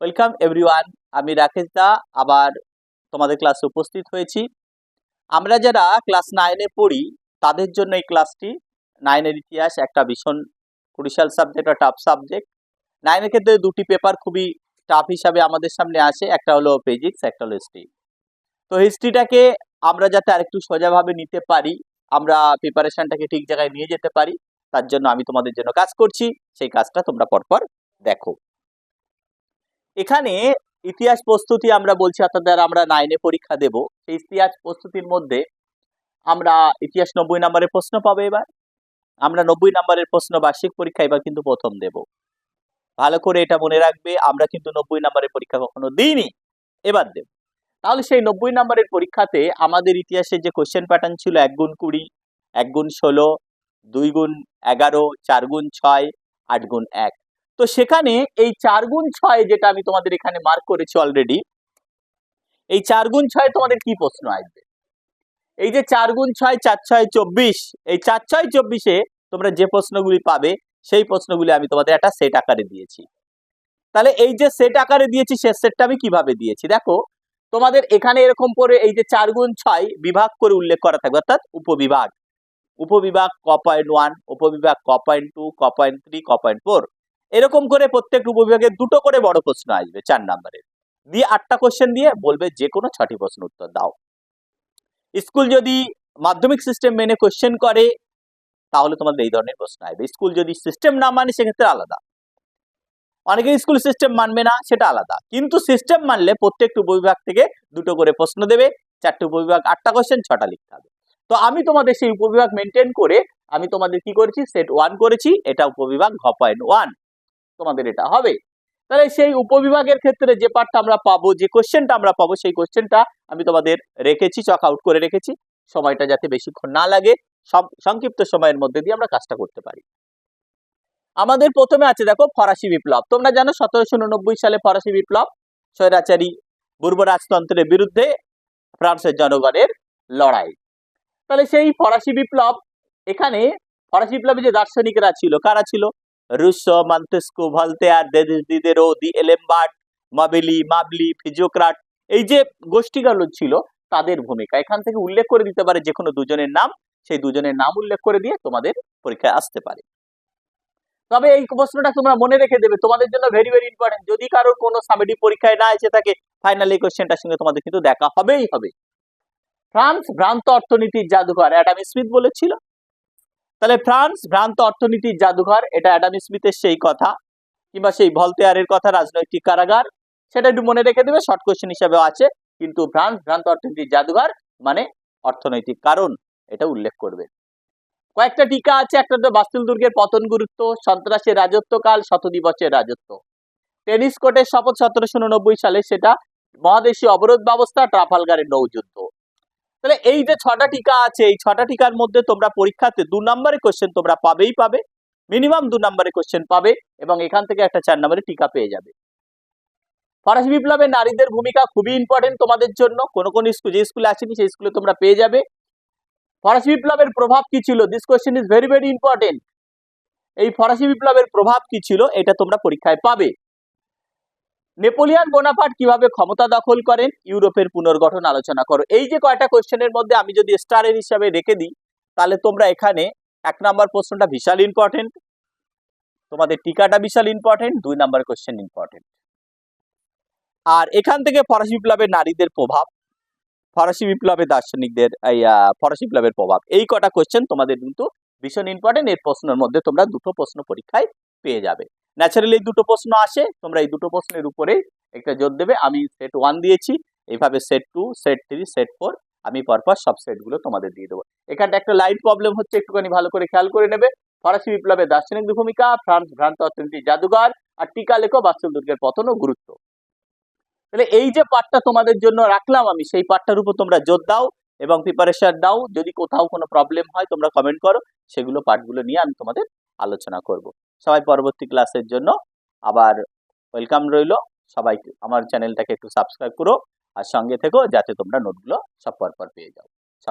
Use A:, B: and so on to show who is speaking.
A: Welcome everyone আমি রাকেশ দা, আবার তোমাদের ক্লাসে উপস্থিত হয়েছি। আমরা যারা ক্লাস নাইনে পড়ি, তাদের জন্য এই ক্লাসটি নাইনের ইতিহাস একটা ভীষণ ক্রুশাল সাবজেক্ট বা টাফ সাবজেক্ট নাইনের ক্ষেত্রে দুটি পেপার খুবই টাফ হিসাবে আমাদের সামনে আসে, একটা হলো ফিজিক্স একটা হলো হিস্ট্রি তো হিস্ট্রিটাকে আমরা যাতে আরেকটু সোজাভাবে নিতে পারি, আমরা প্রিপারেশনটাকে ঠিক জায়গায় নিয়ে যেতে পারি, তার জন্য আমি তোমাদের জন্য কাজ করছি। সেই কাজটা তোমরা পরপর দেখো। এখানে ইতিহাস প্রস্তুতি আমরা বলছি, অর্থাৎ আমরা নাইনে পরীক্ষা দেব, সেই ইতিহাস প্রস্তুতির মধ্যে আমরা ইতিহাস নব্বই নম্বরের প্রশ্ন পাবো এবার। আমরা নব্বই নম্বরের প্রশ্ন বার্ষিক পরীক্ষা এবার কিন্তু প্রথম দেব। ভালো করে এটা মনে রাখবে, আমরা কিন্তু নব্বই নম্বরের পরীক্ষা কখনো দিইনি, এবার দেব। তাহলে সেই নব্বই নম্বরের পরীক্ষাতে আমাদের ইতিহাসের যে কোশ্চেন প্যাটার্ন ছিল, এক গুণ কুড়ি, এক গুণ ষোলো, দুই গুণ এগারো, চার গুণ ছয়, আট গুণ এক। তো সেখানে এই চার গুণ ছয় যেটা আমি তোমাদের এখানে মার্ক করেছি অলরেডি এই চার গুণ ছয় তোমাদের কি প্রশ্ন আসবে? এই যে চার গুণ ছয়, চার ছয়, চব্বিশ, এই চার ছয়, চব্বিশে তোমরা যে প্রশ্নগুলি পাবে, সেই প্রশ্নগুলি আমি তোমাদের একটা সেট আকারে দিয়েছি। তাহলে এই যে সেট আকারে দিয়েছি সে সেটটা আমি কীভাবে দিয়েছি? দেখো, তোমাদের এখানে এরকম করে এই যে চার গুণ ছয় বিভাগ করে উল্লেখ করা থাকবে, অর্থাৎ উপবিভাগ। উপবিভাগ ক পয়েন্ট ওয়ান উপবিভাগ ক পয়েন্ট টু ক পয়েন্ট থ্রি ক পয়েন্ট ফোর এরকম করে প্রত্যেক উপবিভাগে দুটো করে বড় প্রশ্ন আসবে চার নাম্বারের দিয়ে আটটা কোশ্চেন দিয়ে বলবে যে কোনো ছটি প্রশ্ন উত্তর দাও। স্কুল যদি মাধ্যমিক সিস্টেম মেনে কোশ্চেন করে, তাহলে তোমাদের এই ধরনের প্রশ্ন আসবে। স্কুল যদি সিস্টেম না মানে সেক্ষেত্রে আলাদা। অনেকে স্কুল সিস্টেম মানবে না, সেটা আলাদা। কিন্তু সিস্টেম মানলে প্রত্যেকটি উপবিভাগ থেকে দুটো করে প্রশ্ন দেবে, চারটে উপবিভাগ আটটা কোশ্চেন ছটা লিখতে হবে। তো আমি তোমাদের সেই উপবিভাগ মেনটেন করে আমি তোমাদের কি করেছি? সেট ওয়ান করেছি। এটা উপবিভাগ ঘ পয়েন্ট ওয়ান তোমাদের এটা হবে। তাহলে সেই উপবিভাগের ক্ষেত্রে যে পার্টটা আমরা পাবো, যে কোশ্চেনটা আমরা পাবো, সেই কোশ্চেনটা আমি তোমাদের রেখেছি চক আউট করে রেখেছি। সময়টা যাতে বেশিক্ষণ না লাগে সব সংক্ষিপ্ত সময়ের মধ্যে দিয়ে আমরা কাজটা করতে পারি। আমাদের প্রথমে আছে দেখো ফরাসি বিপ্লব। তোমরা জানো সতেরোশো উননব্বই সালে ফরাসি বিপ্লব স্বৈরাচারী পূর্ব রাজতন্ত্রের বিরুদ্ধে ফ্রান্সের জনগণের লড়াই। তাহলে সেই ফরাসি বিপ্লব এখানে, ফরাসি বিপ্লবে যে দার্শনিকরা ছিল, কারা ছিল? রুশো মন্তেস্কো ভলতেয়ার দিদেরো দি এলেম্বার্ট মাবেলি মাবলি ফিজিওক্রাট এই যে গোষ্ঠীগুলো ছিল, তাদের ভূমিকা। এখান থেকে উল্লেখ করে দিতে পারে যে কোনো দুজনের নাম, সেই দুজনের নাম উল্লেখ করে দিয়ে তোমাদের পরীক্ষায় আসতে পারে। তবে এই প্রশ্নটা তোমরা মনে রেখে দেবে, তোমাদের জন্য ভেরি ভেরি ইম্পর্টেন্ট যদি কারোর কোনো সামেডি পরীক্ষায় না এসে থাকে ফাইনাল এই কোশ্চেনটার সঙ্গে তোমাদের কিন্তু দেখা হবেই হবে। ফ্রান্স, ভ্রান্ত অর্থনীতির জাদুঘর। অ্যাডাম স্মিথ বলেছিল তাহলে ফ্রান্স, ভ্রান্ত অর্থনীতির জাদুঘর, এটা অ্যাডাম স্মিথের সেই কথা, কিংবা সেই ভলতেয়ারের কথা, রাজনৈতিক কারাগার, সেটা একটু মনে রেখে দেবে শর্ট কোশ্চেন হিসাবে আছে, কিন্তু ফ্রান্স, ভ্রান্ত অর্থনীতির জাদুঘর মানে অর্থনৈতিক কারণ, এটা উল্লেখ করবে। কয়েকটা টিকা আছে, একটা তো বাস্তুল দুর্গের পতন গুরুত্ব, সন্ত্রাসের রাজত্বকাল শত দিবসের রাজত্ব। টেনিস কোর্টের শপথ সতেরোশো উননব্বই সালে, সেটা মহাদেশীয় অবরোধ ব্যবস্থা, ট্রাফালগারের নৌযুদ্ধ তাহলে এই যে ছটা টিকা আছে, এই ছটা টিকার মধ্যে তোমরা পরীক্ষাতে দু নম্বরে কোশ্চেন তোমরা পাবেই পাবে। মিনিমাম দু নম্বরে কোশ্চেন পাবে এবং এখান থেকে একটা চার নম্বরে টিকা পেয়ে যাবে। ফরাসি বিপ্লবে নারীদের ভূমিকা খুবই ইম্পর্টেন্ট তোমাদের জন্য। কোন কোন স্কুল, যে স্কুলে আসেনি সেই স্কুলে তোমরা পেয়ে যাবে। ফরাসি বিপ্লবের প্রভাব কি ছিল? This question is very very important এই ফরাসি বিপ্লবের প্রভাব কি ছিল? এটা তোমরা পরীক্ষায় পাবে। নেপোলিয়ান বোনাপার্ট কীভাবে ক্ষমতা দখল করেন, ইউরোপের পুনর্গঠন আলোচনা করো। এই যে কয়টা কোশ্চেনের মধ্যে আমি যদি স্টারের হিসাবে রেখে দিই, তাহলে তোমরা এখানে এক নাম্বার প্রশ্নটা বিশাল ইম্পর্টেন্ট তোমাদের টিকাটা বিশাল ইম্পর্টেন্ট দুই নাম্বার কোশ্চেন ইম্পর্টেন্ট আর এখান থেকে ফরাসি বিপ্লবের নারীদের প্রভাব, ফরাসি বিপ্লবের দার্শনিকদের ফরাসি বিপ্লবের প্রভাব, এই কটা কোয়েশ্চেন তোমাদের কিন্তু ভীষণ ইম্পর্টেন্ট এর প্রশ্নের মধ্যে তোমরা দুটো প্রশ্ন পরীক্ষায় পেয়ে যাবে। ন্যাচারালি এই দুটো প্রশ্ন আসে। তোমরা এই দুটো প্রশ্নের উপরে একটা জোর দেবে। আমি সেট ওয়ান দিয়েছি। এইভাবে set two set three set four আমি পরপর সব সেটগুলো তোমাদের দিয়ে দেবো। এখানটা একটা লাইট প্রবলেম হচ্ছে, একটুখানি ভালো করে খেয়াল করে নেবে। ফরাসি বিপ্লবের দার্শনিক ভূমিকা, ফ্রান্স ভ্রান্ত অর্থনীতি জাদুঘর, আর টিকা লেখো বাস্তব দুর্গের পতন ও গুরুত্ব। তাহলে এই যে পার্টটা তোমাদের জন্য রাখলাম, আমি সেই পার্টটার উপর তোমরা জোর দাও এবং প্রিপারেশন দাও। যদি কোথাও কোনো প্রবলেম হয়, তোমরা কমেন্ট করো। সেগুলো পার্টগুলো নিয়ে আমি তোমাদের আলোচনা করব। সবাই পরবর্তী ক্লাসের জন্য আবার ওয়েলকাম রইল। সবাই আমার চ্যানেলটাকে একটু সাবস্ক্রাইব করো আর সঙ্গে থেকো যাতে তোমরা নোটগুলো সব পরপর পেয়ে যাও।